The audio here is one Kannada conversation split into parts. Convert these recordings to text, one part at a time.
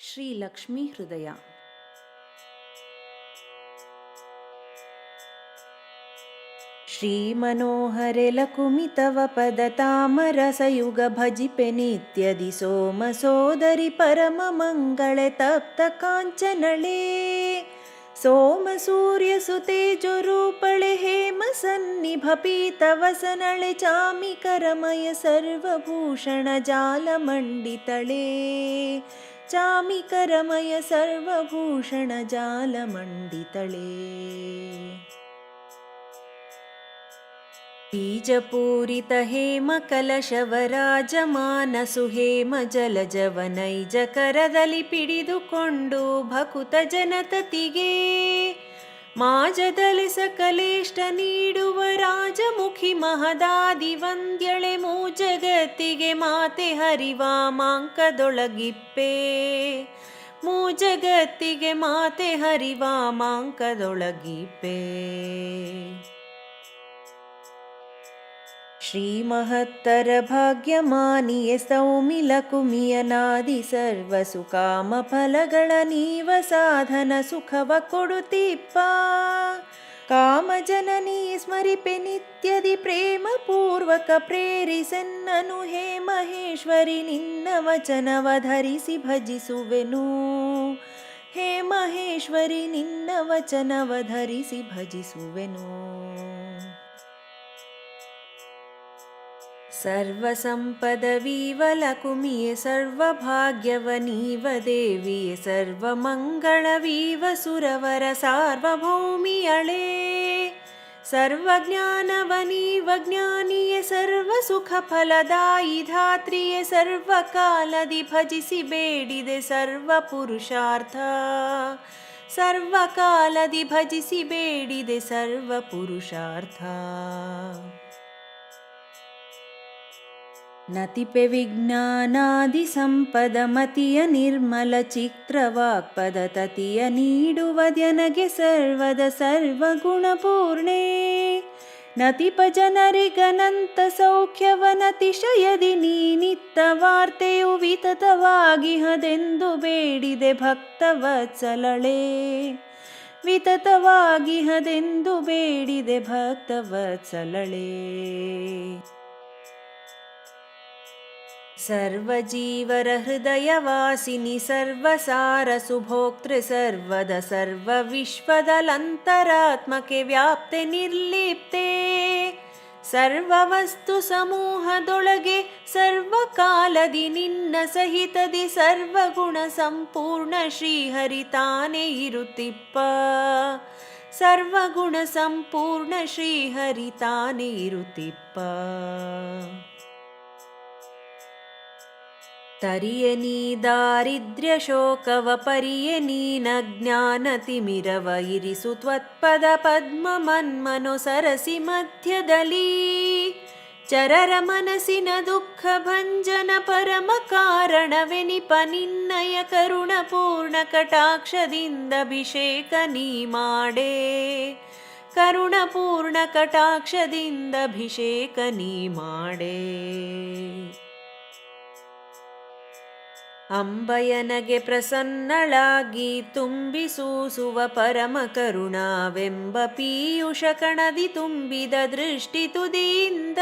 श्रीलक्ष्मीहृदया श्रीमनोहरे लकुमि तव नित्यदि सोमसोदरि परममङ्गले तप्तकाञ्चनळे सोमसूर्यसुतेजोरूपळे हेम हेमसन्निभपीतवसनळे चामिकरमय सर्वभूषणजालमण्डितळे चामिकरमय सर्वभूषणजालमण्डितळे बीजपूरित हेम ಕಲಶವರಾಜಮಾನ ಸುಹೇಮ ಜಲಜವನೈಜ ಕರದಲ್ಲಿ ಪಿಡಿದುಕೊಂಡು ಭಕುತ ಜನತತಿಗೆ ಮಾಜದಲ್ಲಿ ಸಕಲೇಷ್ಟ ನೀಡುವ ರಾಜಮುಖಿ ಮಹದಾದಿ ವಂದ್ಯಳೆ ಮೂ ಮೂಜಗತ್ತಿಗೆ ಮಾತೆ ಹರಿವ ಮೂ ಜಗತ್ತಿಗೆ ಮಾತೆ ಹರಿವ ಮಾಂಕದೊಳಗಿಪ್ಪೆ ಶ್ರೀಮಹತ್ತರ ಭಾಗ್ಯಮಾನಿಯ ಸೌಮಿಲ ಕುಮಿಯನಾದಿ ಸರ್ವ ಸುಕಾಮ ಫಲಗಳ ನೀವ ಸಾಧನ ಸುಖವ ಕೊಡುತ್ತಿಪ್ಪ ಕಾಮ ಜನನಿ ಸ್ಮರಿಪೆ ನಿತ್ಯದಿ ಪ್ರೇಮ ಪೂರ್ವಕ ಪ್ರೇರಿಸನ್ನನು ಹೇ ಮಹೇಶ್ವರಿ ನಿನ್ನ ವಚನವ ಧರಿಸಿ ಭಜಿಸುವೆನು ಹೇ ಮಹೇಶ್ವರಿ सर्वसम्पदवीवलकुमीय सर्वभाग्यवनीव देवी सर्वमङ्गलवीव सुरवर सार्वभौमियळे। सर्वज्ञानवनीव ज्ञानीय सर्वसुखफलदायि धात्रीय सर्वकालदि भजिसि बेडिदे सर्वपुरुषार्थ। सर्वकालदि भजिसि बेडिदे सर्वपुरुषार्थ। ಮತಿಯ ನಿರ್ಮಲ ಚಿತ್ರವಾಕ್ಪದ ತತಿಯ ನೀಡುವದ್ಯನಗೆ ಸರ್ವದ ಸರ್ವಗುಣಪೂರ್ಣೆ. ನತಿಪ ಜನರಿಗನಂತ ಸೌಖ್ಯವನತಿಶಯದಿ ನೀನಿತ್ತ ವಾರ್ತೆಯು ವಿತತವಾಗಿಹದೆಂದು ಬೇಡಿದೆ ಭಕ್ತವತ್ಸಲಳೆ. ವಿತತವಾಗಿಹದೆಂದು ಬೇಡಿದೆ ಭಕ್ತವತ್ಸಲಳೆ. ಸರ್ವಜೀವರ ಹೃದಯವಾಸಿನಿ ಸರ್ವಸಾರ ಸುಭೋಕ್ತೃ ಸರ್ವದ ಸರ್ವ ವಿಶ್ವದಲಂತರಾತ್ಮಕೆ ವ್ಯಾಪ್ತೆ ನಿರ್ಲಿಪ್ತೆ. ಸರ್ವವಸ್ತು ಸಮೂಹದೊಳಗೆ ಸರ್ವಕಾಲದಿ ನಿನ್ನ ಸಹಿತದಿ ಸರ್ವಗುಣ ಸಂಪೂರ್ಣ ಶ್ರೀಹರಿತಾನೇ ಇರುತ್ತಿಪ್ಪ. ಸರ್ವಗುಣ ಸಂಪೂರ್ಣ ಶ್ರೀಹರಿತಾನೇ ಇರುತ್ತಿಪ್ಪ. ತರಿಯ ನೀ ದಾರಿದ್ರ್ಯ ಶೋಕವ ಪರಿಯ ನೀನಜ್ಞಾನ ತಿಮಿರವ ಇರಿಸು ತ್ವತ್ಪದ ಪದ್ಮ ಮನ್ಮನು ಸರಸಿ ಮಧ್ಯದಲ್ಲಿ ಚರರ ಮನಸ್ಸಿನ ದುಃಖ ಭಂಜನ ಪರಮ ಕಾರಣವೆನಿಪ ನಿನ್ನಯ ಕರುಣ ಪೂರ್ಣ ಕಟಾಕ್ಷದಿಂದ ಅಭಿಷೇಕ ನೀ ಮಾಡೆ. ಕರುಣ ಪೂರ್ಣ ಕಟಾಕ್ಷದಿಂದ ಅಭಿಷೇಕ ನೀ ಮಾಡೆ. ಅಂಬಯನಗೆ ಪ್ರಸನ್ನಳಾಗಿ ತುಂಬಿಸೂಸುವ ಪರಮ ಕರುಣಾವೆಂಬ ಪೀಯುಷ ಕಣದಿ ತುಂಬಿದ ದೃಷ್ಟಿ ತುದಿಯಿಂದ.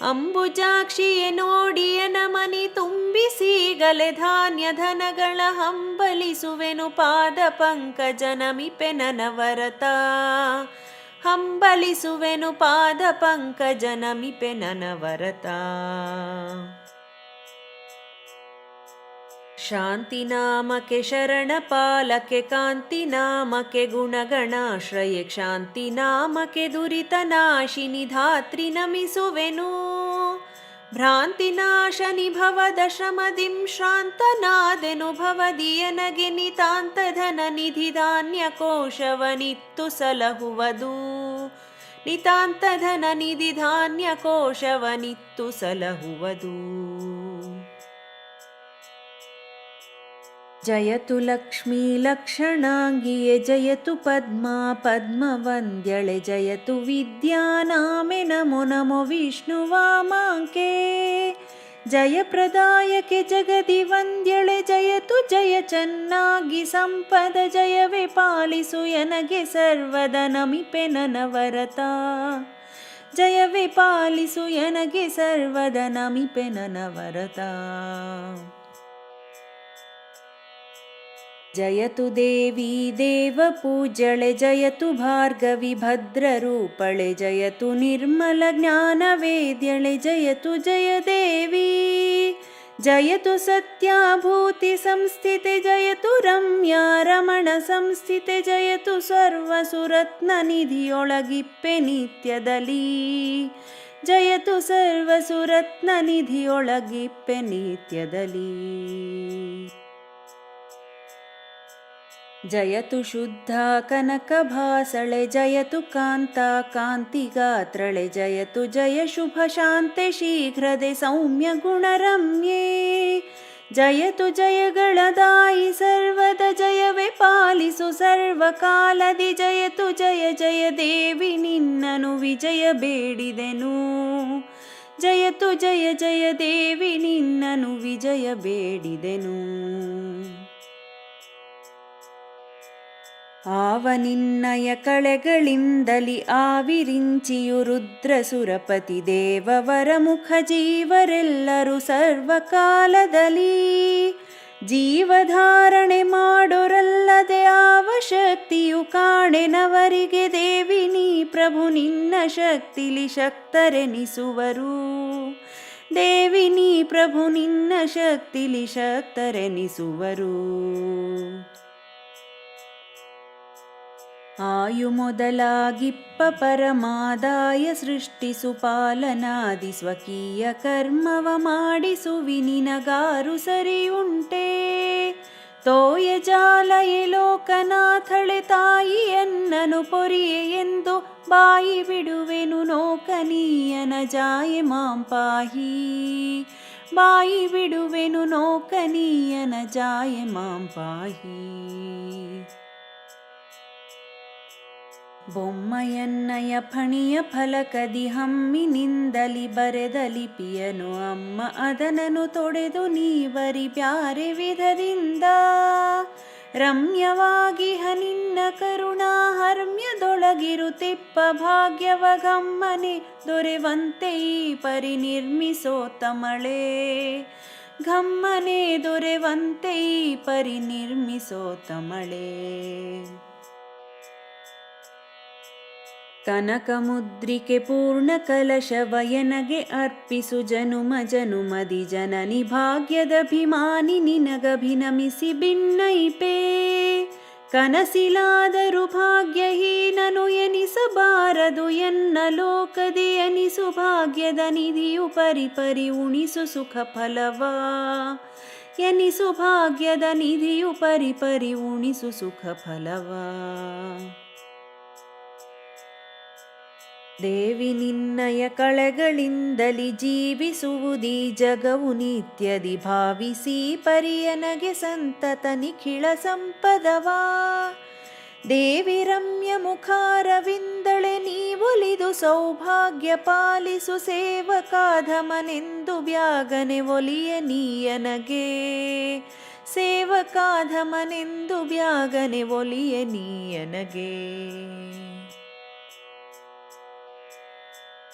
ಅಂಬುಜಾಕ್ಷಿಯೆ ನೋಡಿಯ ನಮನಿ ತುಂಬಿಸಿಗಲೆ ಧಾನ್ಯ ಧನಗಳ ಹಂಬಲಿಸುವೆನು ಪಾದ ಪಂಕಜ ನಮಿಪೆ ನನವರತ. ಹಂಬಲಿಸುವೆನು ಪಾದ ಪಂಕಜ ನಮಿಪೆ ನನವರತ. शान्तिनामके शरणपालके कान्तिनामके गुणगणाश्रये क्षान्तिनामके दुरितनाशिनि धात्रि नमिसुवे भ्रान्ति नाशनि भव दशमधिं श्रान्तनादे भवीयनगे नितान्तधननिधि ಜಯತು ಲಕ್ಷ್ಮೀ ಲಕ್ಷಣಾಂಗಿಯೆ, ಜಯತು ಪದ್ಮಾ ಪದ್ಮವಂದ್ಯಳೆ, ಜಯತು ವಿದ್ಯಾನಾಮೆ ನಮೋ ನಮೋ ವಿಷ್ಣುವಾಮಾಂಕೆ ಜಯಪ್ರದಾಯಕೆ ಜಗದಿ ವಂದ್ಯಳೆ, ಜಯತು ಜಯ ಚೆನ್ನಾಗಿ ಸಂಪದ, ಜಯವೇ ಪಾಲಿಸು ಎನಗೆ ಸರ್ವದ ನಮಿಪೆ ನನವರತ. ಜಯವೇ ಪಾಲಿಸು ಎನಗೆ ಸರ್ವದ ನಮಿಪೆ ನನವರತ. जयतु देवी देवपूजळे जयतु भार्गविभद्ररूपळे जयतु निर्मलज्ञानवेद्यळे जयतु जय देवी जयतु सत्याभूतिसंस्थिते जयतु रम्या रमणसंस्थिते जयतु सर्वसुरत्ननिधियोळगिप्पे नित्यदली जयतु सर्वसुरत्ननिधियोळगिप्पे नित्यदली। ಜಯತು ಕಾಂತ ಕಾಂತಿಗಾತ್ರಳೆ ಜಯತು ಜಯ ಶುಭ ಶಾಂತೆ ಶೀಘ್ರದೆ ಸೌಮ್ಯ ಗುಣರಮ್ಯೆ ಜಯತು ಜಯಗಳದಾಯಿ ಸರ್ವದ ಜಯವೇ ಪಾಲಿಸು ಸರ್ವಕಾಲದಿ ಜಯತು ಜಯ ಜಯ ದೇವಿ ನಿನ್ನನು ವಿಜಯ ಬೇಡಿದೆನು ಜಯತು ಜಯ ಜಯ ದೇವಿ ನಿನ್ನನು ವಿಜಯ ಬೇಡಿದೆನು ಆವ ನಿನ್ನಯ ಕಳೆಗಳಿಂದಲಿ ಆವಿರಿಂಚಿಯು ರುದ್ರ ಸುರಪತಿ ದೇವವರ ಮುಖ ಜೀವರೆಲ್ಲರೂ ಸರ್ವಕಾಲದಲ್ಲಿ. ಜೀವಧಾರಣೆ ಮಾಡೋರಲ್ಲದೆ ಆವ ಶಕ್ತಿಯು ಕಾಣೆನವರಿಗೆ ದೇವಿ ನೀ ಪ್ರಭು ನಿನ್ನ ಶಕ್ತಿಲಿ ಶಕ್ತರೆನಿಸುವರು. ದೇವಿ ನೀ ಪ್ರಭು ನಿನ್ನ ಶಕ್ತಿಲಿ ಶಕ್ತರೆನಿಸುವರು. ಆಯು ಮೊದಲಾಗಿಪ್ಪ ಪರಮಾದಾಯ ಸೃಷ್ಟಿಸು ಪಾಲನಾದಿ ಸ್ವಕೀಯ ಕರ್ಮವ ಮಾಡಿಸು ವಿನಿನಗಾರು ಸರಿಯುಂಟೆ ತೋಯ ಜಾಲಯೆ ಲೋಕನಾಥಳೆ ತಾಯಿ ಎನ್ನನು ಪೊರಿಯೆ ಎಂದು ಬಾಯಿ ಬಿಡುವೆನು ನೋಕನೀಯನ ಜಾಯೆ ಮಾಂ ಪಾಹಿ ಬಾಯಿ ಬಿಡುವೆನು ನೋಕನೀಯನ ಜಾಯೆ ಮಾಂ ಪಾಹಿ ಬೊಮ್ಮಯನ್ನಯ ಫಣಿಯ ಫಲಕದಿ ಹಮ್ಮಿನಿಂದಲಿ ಬರೆದ ಲಿಪಿಯನು ಅಮ್ಮ ಅದನನು ತೊಡೆದು ನೀವರಿ ಬ್ಯಾರೆ ವಿಧದಿಂದ. ರಮ್ಯವಾಗಿ ಹನಿನ್ನ ಕರುಣಾ ಹರ್ಮ್ಯದೊಳಗಿರು ತಿಪ್ಪ ಭಾಗ್ಯವ ಗಮ್ಮನೆ ದೊರೆವಂತೆ ಈ ಪರಿ ನಿರ್ಮಿಸೋ ತಮಳೆ ಗಮ್ಮನೆ ದೊರೆವಂತೆ ಈ ಪರಿ ನಿರ್ಮಿಸೋ ತಮಳೆ ಕನಕಮುದ್ರಿಕೆ ಪೂರ್ಣ ಕಲಶವಯನಗೆ ಅರ್ಪಿಸು ಜನುಮ ಜನುಮದಿ ಜನನಿ ಭಾಗ್ಯದಭಿಮಾನಿ ನಿನಗಭಿನಮಿಸಿ ಭಿನ್ನೈಪೇ ಕನಸಿಲಾದರೂ ಭಾಗ್ಯಹೀನನು ಎನಿಸಬಾರದು ಎನ್ನ ಲೋಕದಿ ಎನಿಸು ಭಾಗ್ಯದ ನಿಧಿಯು ಪರಿ ಪರಿ ಉಣಿಸು ಸುಖ ಫಲವಾ. ಎನಿಸು ಭಾಗ್ಯದ ನಿಧಿಯು ಪರಿಪರಿ ಪರಿ ಉಣಿಸು ಸುಖ ಫಲವಾ. ದೇವಿ ನಿನ್ನಯ ಕಳೆಗಳಿಂದಲಿ ಜೀವಿಸುವುದೀ ಜಗವು ನಿತ್ಯದಿ ಭಾವಿಸಿ ಪರಿಯನಗೆ ಸಂತತ ನಿಖಿಳ ಸಂಪದವಾ. ದೇವಿ ರಮ್ಯ ಮುಖಾರವಿಂದಳೆ ನೀವೊಲಿದು ಸೌಭಾಗ್ಯ ಪಾಲಿಸು ಸೇವಕಾಧಮನೆಂದು ಬ್ಯಾಗನೆ ಒಲಿಯ ನೀಯನಗೆ. ಸೇವಕಾಧಮನೆಂದು ಬ್ಯಾಗನೆ ಒಲಿಯ ನೀಯನಗೆ.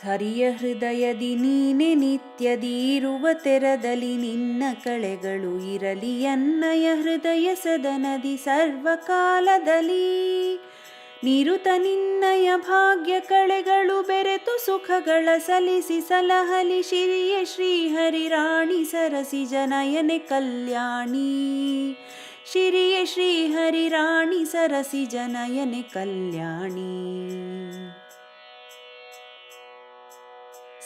ಹರಿಯ ಹೃದಯದಿ ನೀನೆ ನಿತ್ಯದಿ ಇರುವ ತೆರದಲ್ಲಿ ನಿನ್ನ ಕಳೆಗಳು ಇರಲಿ ಅನ್ನಯ ಹೃದಯ ಸದನದಿ ಸರ್ವಕಾಲದಲ್ಲಿ. ನಿರುತ ನಿನ್ನಯ ಭಾಗ್ಯ ಕಳೆಗಳು ಬೆರೆತು ಸುಖಗಳ ಸಲಿಸಿ ಸಲಹಲಿ ಶಿರಿಯ ಶ್ರೀಹರಿ ರಾಣಿ ಸರಸಿ ಜನಯನೆ ಕಲ್ಯಾಣಿ. ಶಿರಿಯ ಶ್ರೀಹರಿ ರಾಣಿ ಸರಸಿ ಜನಯನೆ ಕಲ್ಯಾಣಿ.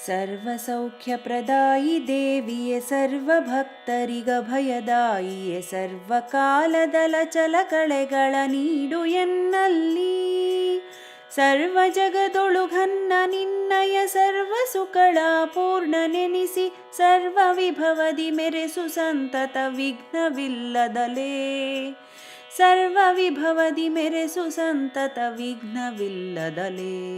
ಸರ್ವಸೌಖ್ಯಪ್ರದಾಯಿ ದೇವಿಯೇ ಸರ್ವಭಕ್ತರಿಗಭಯದಾಯಿಯೇ ಸರ್ವಕಾಲದಲ ಚಲಕಳೆಗಳ ನೀಡು ಎನ್ನಲ್ಲಿ. ಸರ್ವ ಜಗದೊಳು ಘನ್ನ ನಿನ್ನಯ ಸರ್ವ ಸುಕಳ ಪೂರ್ಣ ನೆನಿಸಿ, ಸರ್ವ ವಿಭವದಿ ಮೆರೆಸು ಸಂತತ ವಿಘ್ನವಿಲ್ಲದಲೇ. ಸರ್ವ ವಿಭವದಿ ಮೆರೆಸು ಸಂತತ ವಿಘ್ನವಿಲ್ಲದಲೇ.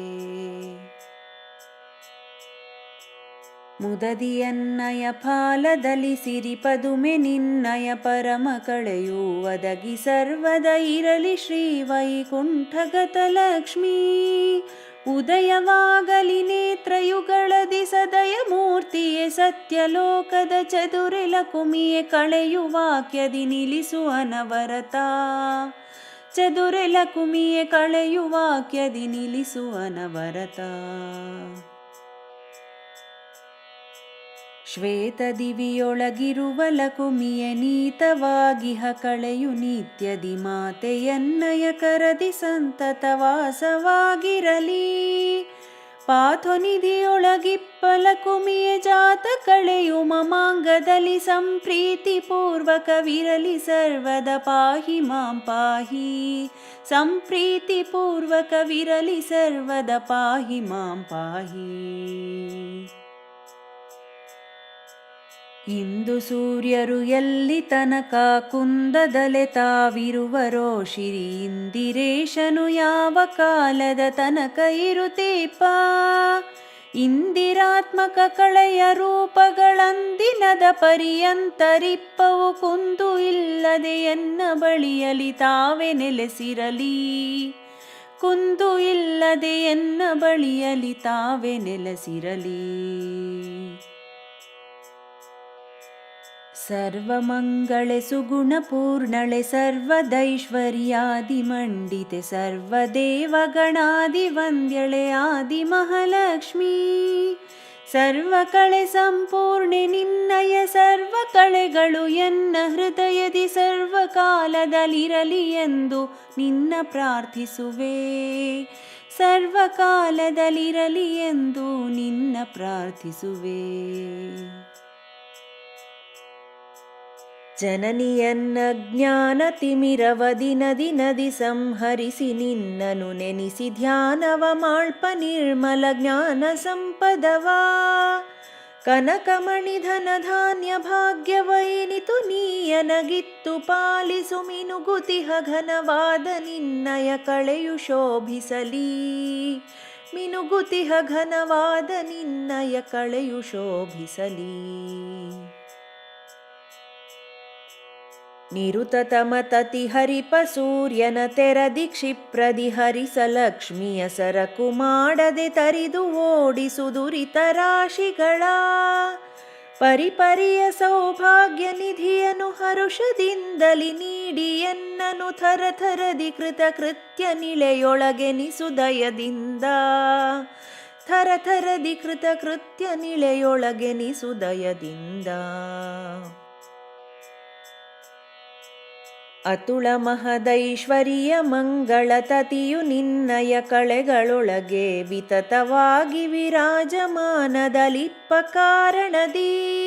ಮುದದಿಯನ್ನಯ ಫಾಲದಲ್ಲಿ ಸಿರಿ ಪದುಮೆ ನಿನ್ನಯ ಪರಮ ಕಳೆಯು ಒದಗಿ ಸರ್ವದ ಇರಲಿ ಶ್ರೀ ವೈಕುಂಠಗತ ಲಕ್ಷ್ಮೀ ಉದಯವಾಗಲಿ ನೇತ್ರಯುಗಳದಿ ಸದಯ ಮೂರ್ತಿಯೇ ಸತ್ಯಲೋಕದ ಚದುರೆಲ ಕುಮಿಯೇ ಕಳೆಯು ವಾಕ್ಯದಿ ನಿಲ್ಲಿಸು ಅನವರತ. ಚದುರೆ ಕುಮಿಯೇ ಕಳೆಯು ವಾಕ್ಯದಿ ನಿಲ್ಲಿಸು ಅನವರತ. ಶ್ವೇತದಿವಿಯೊಳಗಿರುವ ಲಕುಮಿಯ ನೀತವಾಗಿಹ ಕಳೆಯು ನಿತ್ಯದಿ ಮಾತೆಯನ್ನಯ ಕರದಿ ಸಂತತ ವಾಸವಾಗಿರಲಿ. ಪಾಥೊನಿಧಿಯೊಳಗಿಪ್ಪಲ ಕುಮಿಯ ಜಾತ ಕಳೆಯು ಮಮಾಂಗದಲ್ಲಿ ಸಂಪ್ರೀತಿ ಪೂರ್ವಕವಿರಲಿ ಸರ್ವದ ಪಾಹಿ ಮಾಂ ಪಾಹಿ. ಸಂಪ್ರೀತಿ ಪೂರ್ವಕವಿರಲಿ ಸರ್ವದ ಪಾಹಿ ಮಾಂ ಪಾಹಿ. ಇಂದು ಸೂರ್ಯರು ಎಲ್ಲಿ ತನಕ ಕುಂದದಲೆ ತಾವಿರುವರೋ ಶಿರಿ ಇಂದಿರೇಶನು ಯಾವ ಕಾಲದ ತನಕ ಇರುತ್ತೀಪ? ಇಂದಿರಾತ್ಮಕ ಕಳೆಯ ರೂಪಗಳಂದಿನದ ಪರ್ಯಂತರಿಪ್ಪವು ಕುಂದು ಇಲ್ಲದೆ ಎನ್ನ ಬಳಿಯಲಿ ತಾವೇ ನೆಲೆಸಿರಲಿ? ಕುಂದು ಇಲ್ಲದೆ ಎನ್ನ ಬಳಿಯಲಿ ತಾವೇ ನೆಲೆಸಿರಲಿ? ಸರ್ವಮಂಗಳೆ ಸುಗುಣಪೂರ್ಣಳೆ ಸರ್ವದೈಶ್ವರ್ಯಾದಿಮಂಡಿತೆ ಸರ್ವದೇವಗಣಾದಿ ವಂದ್ಯಳೆ ಆದಿ ಮಹಾಲಕ್ಷ್ಮೀ ಸರ್ವಕಳೆ ಸಂಪೂರ್ಣೆ ನಿನ್ನಯ ಸರ್ವ ಕಳೆಗಳು ಎನ್ನ ಹೃದಯದಿ ಸರ್ವಕಾಲದಲ್ಲಿರಲಿ ಎಂದು ನಿನ್ನ ಪ್ರಾರ್ಥಿಸುವೆ. ಸರ್ವಕಾಲದಲ್ಲಿರಲಿ ಎಂದು ನಿನ್ನ ಪ್ರಾರ್ಥಿಸುವೆ. ಜನನಿಯನ್ನ ಜ್ಞಾನ ತಿಮಿರವದಿ ನದಿ ನದಿ ಸಂಹರಿಸಿ ನಿನ್ನನು ನೆನೆಸಿ ಧ್ಯಾನವ ಮಾಳ್ಪ ನಿರ್ಮಲ ಜ್ಞಾನ ಸಂಪದವಾ. ಕನಕಮಣಿ ಧನ ಧಾನ್ಯ ಭಾಗ್ಯವೈನಿತು ನೀಯನಗಿತ್ತು ಪಾಲಿಸು ಮಿನುಗುತಿಹ ಘನವಾದ ನಿನ್ನಯ ಕಳೆಯು ಶೋಭಿಸಲಿ. ಮಿನುಗುತಿಹ ಘನವಾದ ನಿನ್ನಯ ಕಳೆಯು ಶೋಭಿಸಲಿ. ನಿರುತತಮತತಿ ಹರಿಪ ಸೂರ್ಯನ ತೆರದಿ ಕ್ಷಿಪ್ರದಿ ಹರಿಸ ಲಕ್ಷ್ಮಿಯ ಸರಕು ಮಾಡದೆ ತರಿದು ಓಡಿಸುದುರಿತ ರಾಶಿಗಳ. ಪರಿಪರಿಯ ಸೌಭಾಗ್ಯ ನಿಧಿಯನು ಹರುಷದಿಂದಲಿ ನೀಡಿ ಎನ್ನನು ಥರ ಥರದಿ ಕೃತ ಕೃತ್ಯ ನಿಳೆಯೊಳಗೆ ನಿಸುದಯದಿಂದ. ಅತುಳ ಮಹದೈಶ್ವರಿಯ ಮಂಗಳ ತತಿಯು ನಿನ್ನಯ ಕಳೆಗಳೊಳಗೆ ವಿತತವಾಗಿ ವಿರಾಜಮಾನದಲಿಪ್ಪ ಕಾರಣದಿ.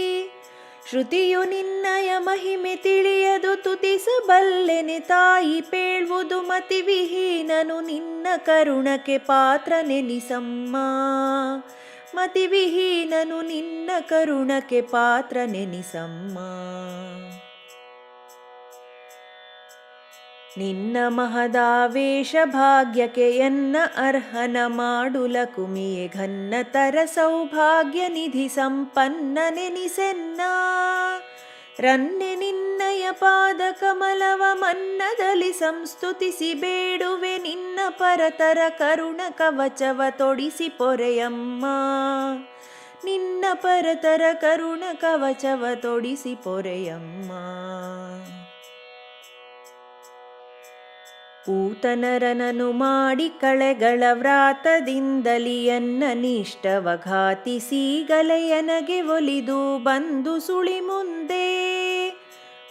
ಶ್ರುತಿಯು ನಿನ್ನಯ ಮಹಿಮೆ ತಿಳಿಯದು, ತುತಿಸಬಲ್ಲೆನೆ ತಾಯಿ ಪೇಳ್ವುದು ಮತಿವಿಹೀನನು, ನಿನ್ನ ಕರುಣಕ್ಕೆ ಪಾತ್ರ ನೆನಿಸಮ್ಮ ಮತಿವಿಹೀನನು, ನಿನ್ನ ಕರುಣಕ್ಕೆ ಪಾತ್ರ ನಿನ್ನ ಮಹದಾವೇಶ ಭಾಗ್ಯಕ್ಕೆ ಎನ್ನ ಅರ್ಹನ ಮಾಡುಲ ಘನ್ನತರ ಸೌಭಾಗ್ಯ ನಿಧಿ ಸಂಪನ್ನ ನೆನಿಸೆನ್ನ. ರನ್ನೆ ನಿನ್ನಯ ಪಾದ ಕಮಲವ ಮನ್ನದಲ್ಲಿ ಸಂಸ್ತುತಿಸಿ ಬೇಡುವೆ ನಿನ್ನ ಪರತರ ಕರುಣ ಕವಚವ ತೊಡಿಸಿ ಪೊರೆಯಮ್ಮ. ನಿನ್ನ ಪರತರ ಕರುಣ ಕವಚವ ತೊಡಿಸಿ ಪೊರೆಯಮ್ಮ. ಪೂತನರನನು ಮಾಡಿ ಕಳೆಗಳ ವ್ರಾತದಿಂದಲಿಯನ್ನ ನಿಷ್ಠವಘಾತಿಸಿ ನಿಷ್ಠವ ಘಾತಿಸಿ ಗಲೆಯನಗೆ ಒಲಿದು ಬಂದು ಸುಳಿ ಮುಂದೆ.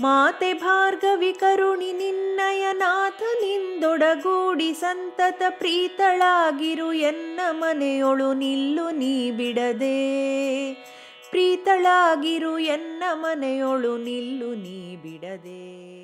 ಮಾತೆ ಭಾರ್ಗವಿ ಕರುಣಿ ನಿನ್ನಯ ನಾಥನಿಂದೊಡಗೂಡಿ ಸಂತತ ಪ್ರೀತಳಾಗಿರು ಎನ್ನ ಮನೆಯೊಳು ನಿಲ್ಲು ನೀ ಬಿಡದೆ. ಪ್ರೀತಳಾಗಿರು ಎನ್ನ ಮನೆಯೊಳು ನಿಲ್ಲು ನೀ ಬಿಡದೆ.